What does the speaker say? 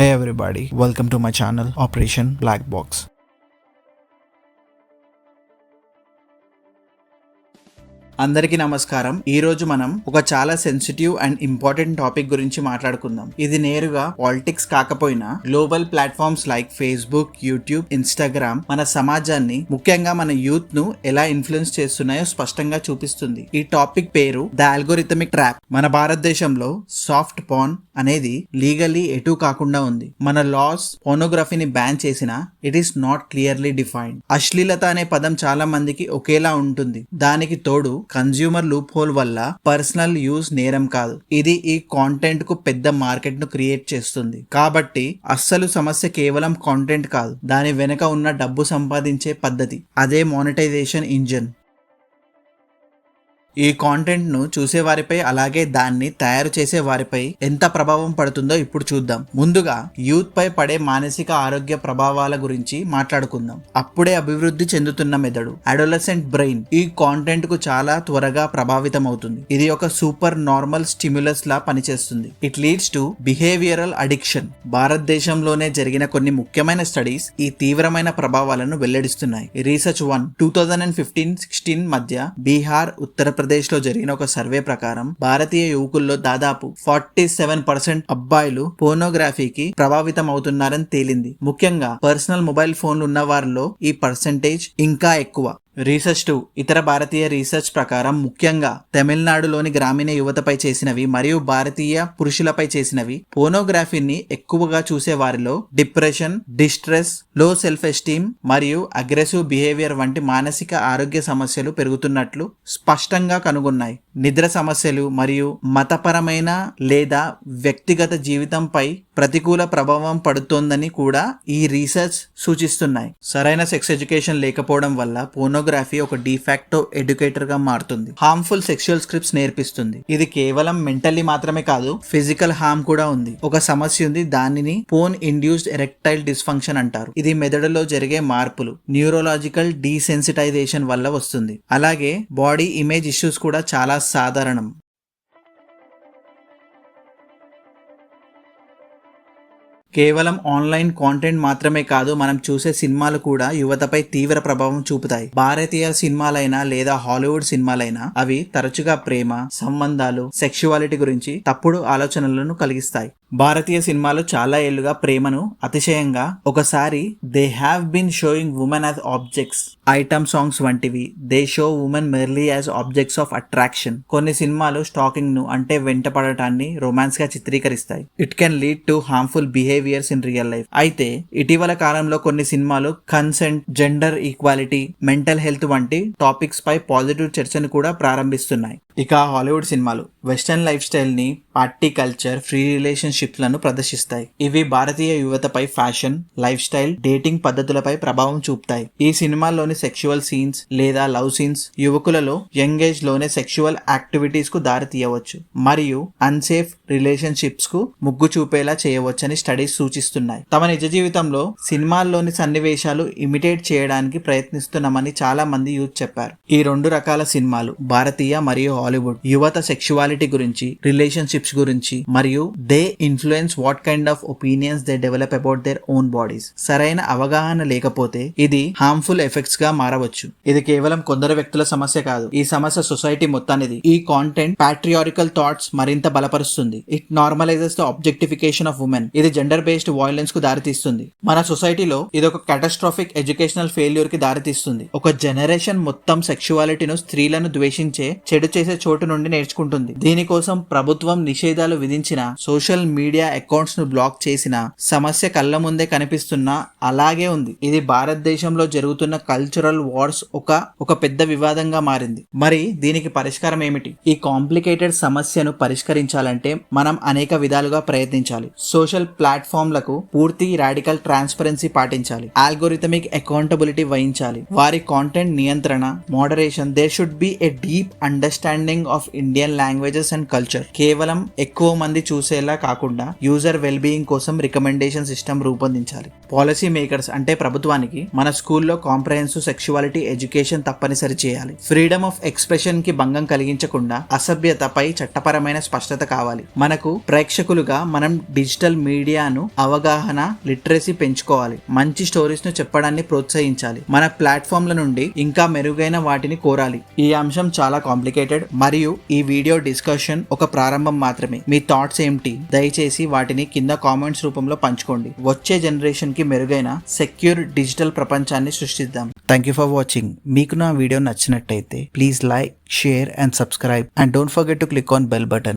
Hey everybody, welcome to my channel Operation Black Box. అందరికీ నమస్కారం. ఈ రోజు మనం ఒక చాలా సెన్సిటివ్ అండ్ ఇంపార్టెంట్ టాపిక్ గురించి మాట్లాడుకుందాం. ఇది నేరుగా పాలిటిక్స్ కాకపోయినా global platforms like Facebook YouTube Instagram మన సమాజాన్ని ముఖ్యంగా మన యూత్ను ఎలా ఇన్ఫ్లుయెన్స్ చేస్తున్నాయో స్పష్టంగా చూపిస్తుంది. ఈ టాపిక్ పేరు ద ఆల్గోరిథమిక్ ట్రాప్ మన భారతదేశంలో సాఫ్ట్ పాన్ అనేది లీగల్లీ ఎటు కాకుండా ఉంది. మన లాస్ పోనోగ్రఫీని బ్యాన్ చేసినా it is not clearly defined అశ్లీలత అనే పదం చాలా మందికి ఒకేలా ఉంటుంది. దానికి తోడు కన్జ్యూమర్ లూప్ హోల్ వల్ల పర్సనల్ యూజ్ నేరం కాదు. ఇది ఈ కాంటెంట్కు పెద్ద మార్కెట్ను క్రియేట్ చేస్తుంది. కాబట్టి అస్సలు సమస్య కేవలం కాంటెంట్ కాదు. దాని వెనుక ఉన్న డబ్బు సంపాదించే పద్ధతి. అదే మానిటైజేషన్ ఇంజిన్ ఈ కాంటెంట్ను చూసేవారిపై చూసే వారిపై అలాగే దాన్ని తయారు చేసే వారిపై ఎంత ప్రభావం పడుతుందో ఇప్పుడు చూద్దాం. ముందుగా యూత్ పై పడే మానసిక ఆరోగ్య ప్రభావాల గురించి మాట్లాడుకుందాం. అప్పుడే అభివృద్ధి చెందుతున్న మెదడు అడోలసెంట్ బ్రెయిన్ ఈ కాంటెంట్కు చాలా త్వరగా ప్రభావితం అవుతుంది ఇది ఒక సూపర్ నార్మల్ స్టిమ్యులస్ లా పనిచేస్తుంది. It leads to behavioural addiction భారతదేశంలోనే జరిగిన కొన్ని ముఖ్యమైన స్టడీస్ ఈ తీవ్రమైన ప్రభావాలను వెల్లడిస్తున్నాయి. Research one two thousand and fifteen sixteen మధ్య బీహార్ ఉత్తరప్రదేశ్ లో జరిగిన ఒక సర్వే ప్రకారం భారతీయ యువకుల్లో దాదాపు ఫార్టీ సెవెన్ పర్సెంట్ అబ్బాయిలు పోర్నోగ్రఫీకి ప్రభావితం అవుతున్నారని తేలింది. ముఖ్యంగా పర్సనల్ మొబైల్ ఫోన్లు ఉన్న వారిలో ఈ పర్సెంటేజ్ ఇంకా ఎక్కువ. రీసెర్చ్ టూ ఇతర భారతీయ రీసెర్చ్ ప్రకారం ముఖ్యంగా తమిళనాడులోని గ్రామీణ యువతపై చేసినవి మరియు భారతీయ పురుషులపై చేసినవి. పోనోగ్రఫీని ఎక్కువగా చూసే వారిలో డిప్రెషన్ డిస్ట్రెస్లో సెల్ఫ్ ఎస్టీమ్ మరియు అగ్రెసివ్ బిహేవియర్ వంటి మానసిక ఆరోగ్య సమస్యలు పెరుగుతున్నట్లు స్పష్టంగా కనుగొన్నాయి. నిద్ర సమస్యలు మరియు మతపరమైన లేదా వ్యక్తిగత జీవితంపై ప్రతికూల ప్రభావం పడుతోందని కూడా ఈ రీసెర్చ్ సూచిస్తున్నాయి. సరైన సెక్స్ ఎడ్యుకేషన్ లేకపోవడం వల్ల పోనోగ్రఫీ ఒక డిఫాక్టో ఎడ్యుకేటర్గా మారుతుంది. హార్మ్ఫుల్ సెక్షువల్ స్క్రిప్ట్స్ నేర్పిస్తుంది. ఇది కేవలం మెంటల్లీ మాత్రమే కాదు ఫిజికల్ హార్మ్ కూడా ఉంది. ఒక సమస్య ఉంది దానిని పోన్ ఇండ్యూస్డ్ ఎరెక్టైల్ డిస్ఫంక్షన్ అంటారు. ఇది మెదడులో జరిగే మార్పులు న్యూరోలాజికల్ డీసెన్సిటైజేషన్ వల్ల వస్తుంది. అలాగే బాడీ ఇమేజ్ ఇష్యూస్ కూడా చాలా సాధారణం. కేవలం ఆన్లైన్ కాంటెంట్ మాత్రమే కాదు మనం చూసే సినిమాలు కూడా యువతపై తీవ్ర ప్రభావం చూపుతాయి. భారతీయ సినిమాలైనా లేదా హాలీవుడ్ సినిమాలైనా అవి తరచుగా ప్రేమ సంబంధాలు సెక్షువాలిటీ గురించి తప్పుడు ఆలోచనలను కలిగిస్తాయి. భారతీయ సినిమాలు చాలా ఏళ్ళుగా ప్రేమను అతిశయంగా ఒకసారి they have been showing women as objects item songs వంటివి. They show women merely as objects of attraction కొన్ని సినిమాలు స్టాకింగ్ను అంటే వెంటపడటాన్ని రొమాన్స్గా చిత్రీకరిస్తాయి. It can lead to harmful behaviours in real life అయితే ఇటీవల కాలంలో కొన్ని సినిమాలు consent gender equality mental health వంటి టాపిక్స్ పై పాజిటివ్ చర్చను కూడా ప్రారంభిస్తున్నాయి. ఇక హాలీవుడ్ సినిమాలు వెస్టర్న్ లైఫ్ స్టైల్ని పార్టీ కల్చర్ ఫ్రీ రిలేషన్షిప్లను ప్రదర్శిస్తాయి. ఇవి భారతీయ యువతపై ఫ్యాషన్ లైఫ్ స్టైల్ డేటింగ్ పద్ధతులపై ప్రభావం చూపుతాయి. ఈ సినిమాల్లోని సెక్షువల్ సీన్స్ లేదా లవ్ సీన్స్ యువకులలో యంగ్ ఏజ్లోనే సెక్షువల్ యాక్టివిటీస్కు దారి తీయవచ్చు మరియు అన్సేఫ్ రిలేషన్షిప్స్కు ముగ్గు చూపేలా చేయవచ్చని స్టడీస్ సూచిస్తున్నాయి. తమ నిజ జీవితంలో సినిమాల్లోని సన్నివేశాలు ఇమిటేట్ చేయడానికి ప్రయత్నిస్తున్నామని చాలా మంది యూత్ చెప్పారు. ఈ రెండు రకాల సినిమాలు భారతీయ మరియు హాలీవుడ్ యువత సెక్షువాలిటీ గురించి రిలేషన్షిప్స్ గురించి మరియు they influence what kind of opinions they develop about their own bodies సరైన అవగాహన లేకపోతే ఇది హార్మ్ఫుల్ ఎఫెక్ట్స్గా మారవచ్చు. ఇది కేవలం కొందరు వ్యక్తుల సమస్య కాదు. ఈ సమస్య సొసైటీ మొత్తానిది. ఈ కాంటెంట్ ప్యాట్రియారికల్ థాట్స్ మరింత బలపరుస్తుంది. It normalises the objectification of women ఇది జెండర్ బేస్డ్ వైలెన్స్కు దారితీస్తుంది. మన సొసైటీలో ఇది ఒక కాటాస్ట్రాఫిక్ ఎడ్యుకేషనల్ ఫెయిల్యూర్కి దారితీస్తుంది. ఒక జనరేషన్ మొత్తం సెక్షువాలిటీను స్త్రీలను ద్వేషించే చెడు చేసే చోటు నుండి నేర్చుకుంటుంది. దీనికోసం ప్రభుత్వం నిషేధాలు విధించిన సోషల్ మీడియా అకౌంట్స్ను బ్లాక్ చేసిన సమస్య కళ్ళ ముందే కనిపిస్తున్నా అలాగే ఉంది. ఇది భారతదేశంలో జరుగుతున్న కల్చరల్ వార్స్ ఒక ఒక పెద్ద వివాదంగా మారింది. మరి దీనికి పరిష్కారం ఏమిటి? ఈ కాంప్లికేటెడ్ సమస్యను పరిష్కరించాలంటే మనం అనేక విధాలుగా ప్రయత్నించాలి. సోషల్ ప్లాట్ఫామ్లకు పూర్తి రాడికల్ ట్రాన్స్పరెన్సీ పాటించాలి. ఆల్గోరిథమిక్ అకౌంటబిలిటీ వహించాలి. వారి కాంటెంట్ నియంత్రణ moderation there should be a deep understanding of Indian languages and culture కేవలం ఎక్కువ మంది చూసేలా కాకుండా యూజర్ వెల్ బీయింగ్ కోసం రికమెండేషన్ సిస్టమ్ రూపొందించాలి. పాలసీ మేకర్స్ అంటే ప్రభుత్వానికి మన స్కూల్లో కాంప్రహెన్సివ్ సెక్షువాలిటీ ఎడ్యుకేషన్ తప్పనిసరి చేయాలి. ఫ్రీడమ్ ఆఫ్ ఎక్స్ప్రెషన్కి భంగం కలిగించకుండా అసభ్యతపై చట్టపరమైన స్పష్టత కావాలి. మనకు ప్రేక్షకులుగా మనం డిజిటల్ మీడియాను అవగాహన లిటరసీ పెంచుకోవాలి. మంచి స్టోరీస్ను చెప్పడాన్ని ప్రోత్సహించాలి. మన ప్లాట్ఫామ్ల నుండి ఇంకా మెరుగైన వాటిని కోరాలి. ఈ అంశం చాలా కాంప్లికేటెడ్ మరియు ఈ వీడియో డిస్కషన్ ఒక ప్రారంభం మాత్రమే. మీ థాట్స్ ఏమిటి? దయచేసి వాటిని కింద కామెంట్స్ రూపంలో పంచుకోండి. వచ్చే జనరేషన్కి మెరుగైన సెక్యూర్ డిజిటల్ ప్రపంచాన్ని సృష్టిద్దాం. థ్యాంక్ యూ ఫర్ వాచింగ్ మీకు నా వీడియో నచ్చినట్టయితే please like share and subscribe and don't forget to click on bell button